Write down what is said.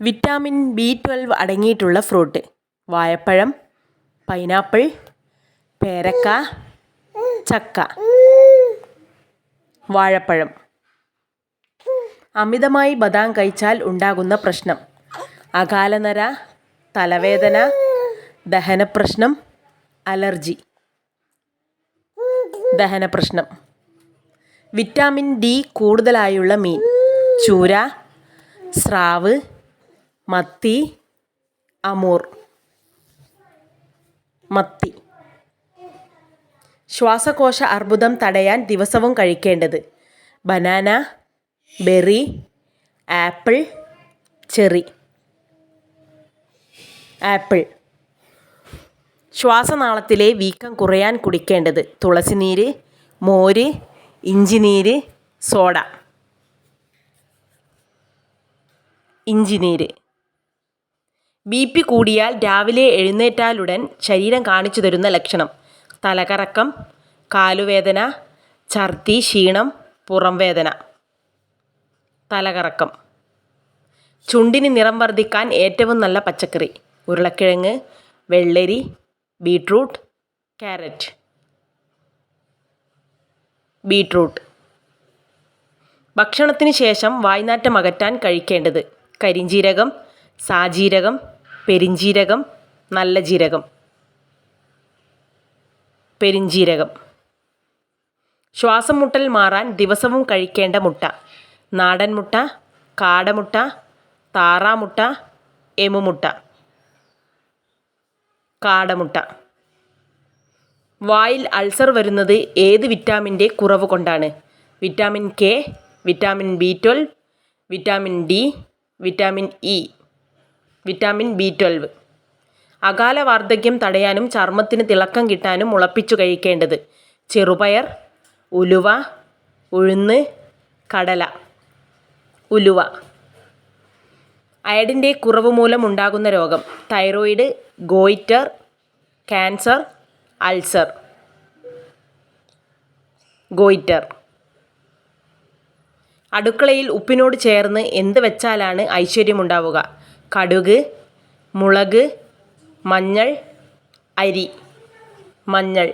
Vitamin B twelve അടങ്ങിയിട്ടുള്ള fruit. വാഴപ്പഴം pineapple പേരക്ക ചക്ക വാഴപ്പഴം. അമിതമായി ബദാം കഴിച്ചാൽ ഉണ്ടാകുന്ന പ്രശ്നം. അകാലനര തലവേദന ദഹനപ്രശ്നം അലർജി. ദഹനപ്രശ്നം. വിറ്റാമിൻ ഡി കൂടുതലായുള്ള മീൻ. ചൂര സ്രാവ് മത്തി അമൂർ. മത്തി. ശ്വാസകോശ അർബുദം തടയാൻ ദിവസവും കഴിക്കേണ്ടത് banana berry apple cherry. Apple. ശ്വാസനാളത്തിലെ വീക്കം കുറയാൻ കുടിക്കേണ്ടത് തുളസിനീര് മോര് ഇഞ്ചിനീര് സോഡ. ഇഞ്ചിനീര് ബി പി കൂടിയാൽ രാവിലെ എഴുന്നേറ്റാലുടൻ ശരീരം കാണിച്ചു തരുന്ന ലക്ഷണം. തലകറക്കം കാലുവേദന ഛർദി ക്ഷീണം പുറം വേദന തലകറക്കം. ചുണ്ടിന് നിറം വർദ്ധിക്കാൻ ഏറ്റവും നല്ല പച്ചക്കറി. ഉരുളക്കിഴങ്ങ് വെള്ളരി ബീട്രൂട്ട് ക്യാരറ്റ്. ബീട്രൂട്ട്. ഭക്ഷണത്തിന് ശേഷം വായ്നാറ്റം അകറ്റാൻ കഴിക്കേണ്ടത് കരിഞ്ജീരകം സാജീരകം പെരിഞ്ജീരകം നല്ല ജീരകം. പെരിഞ്ജീരകം ശ്വാസം മുട്ടൽ മാറാൻ ദിവസവും കഴിക്കേണ്ട മുട്ട. നാടൻ മുട്ട കാടമുട്ട താറാമുട്ട എമുമുട്ട. കാടമുട്ട. വായിൽ അൾസർ വരുന്നത് ഏത് വിറ്റാമിന്റെ കുറവ് കൊണ്ടാണ്? Vitamin K vitamin B twelve vitamin D vitamin E. Vitamin B twelve. അകാല വാർദ്ധക്യം തടയാനും ചർമ്മത്തിന് തിളക്കം കിട്ടാനും മുളപ്പിച്ചു കഴിക്കേണ്ടത് ചെറുപയർ ഉലുവ ഉഴുന്ന് കടല. ഉലുവ. അയഡിന്റെ കുറവ് മൂലം ഉണ്ടാകുന്ന രോഗം thyroid goitre cancer ulcer. Goitre. അടുക്കളയിൽ ഉപ്പിനോട് ചേർന്ന് എന്ത് വെച്ചാലാണ് ഐശ്വര്യമുണ്ടാവുക? കടുക് മുളക് മഞ്ഞൾ അരി. മഞ്ഞൾ.